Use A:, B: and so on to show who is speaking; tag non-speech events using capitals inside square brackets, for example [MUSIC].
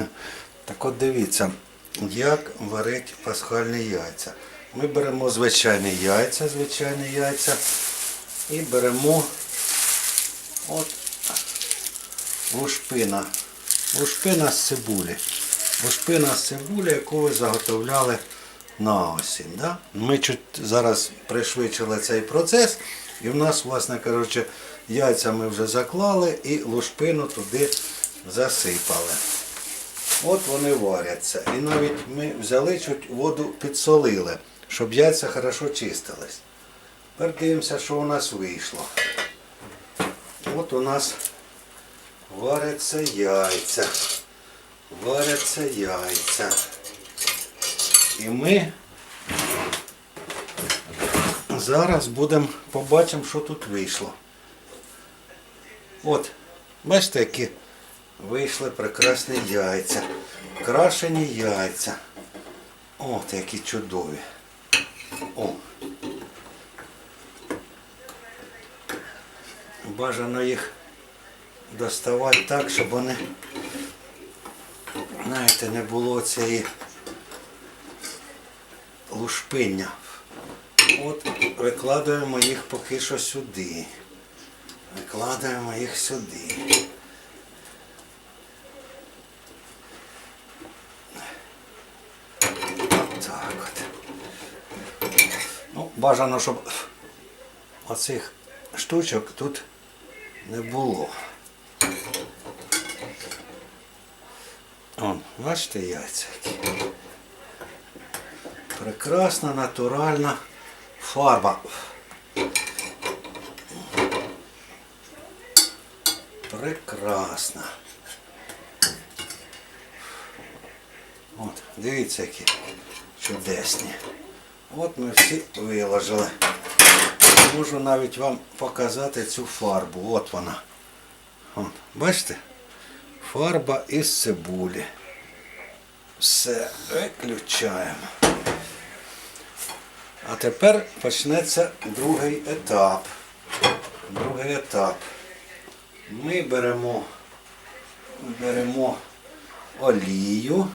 A: [LAUGHS] Так от дивіться, як варить пасхальні яйця. Ми беремо звичайні яйця, звичайні яйця і беремо от лушпина. Лушпина з цибулі. Лушпина з цибулі, яку ви заготовляли на осінь. Да? Ми чуть зараз пришвидшили цей процес, і в нас, власне кажучи, яйця ми вже заклали і лушпину туди засипали. От вони варяться. І навіть ми взяли чуть воду підсолили, щоб яйця хорошо чистились. Тепер дивимося, що у нас вийшло. От у нас варяться яйця. Варяться яйця. І ми зараз будемо побачимо, що тут вийшло. От, бачите, які вийшли прекрасні яйця. Крашені яйця. От які чудові. О. Бажано їх доставати так, щоб вони, знаєте, не було цієї лушпиння. От викладаємо їх поки що сюди. Викладаємо їх сюди. Так. Ну, бажано, щоб оцих штучок тут не було. Он, бачите яйця. Прекрасна натуральна фарба. Прекрасна. От, дивіться, які чудесні. От ми всі виложили. Можу навіть вам показати цю фарбу. От вона. От, бачите? Фарба із цибулі. Все, виключаємо. А тепер почнеться другий етап. Другий етап. Ми беремо, беремо олію.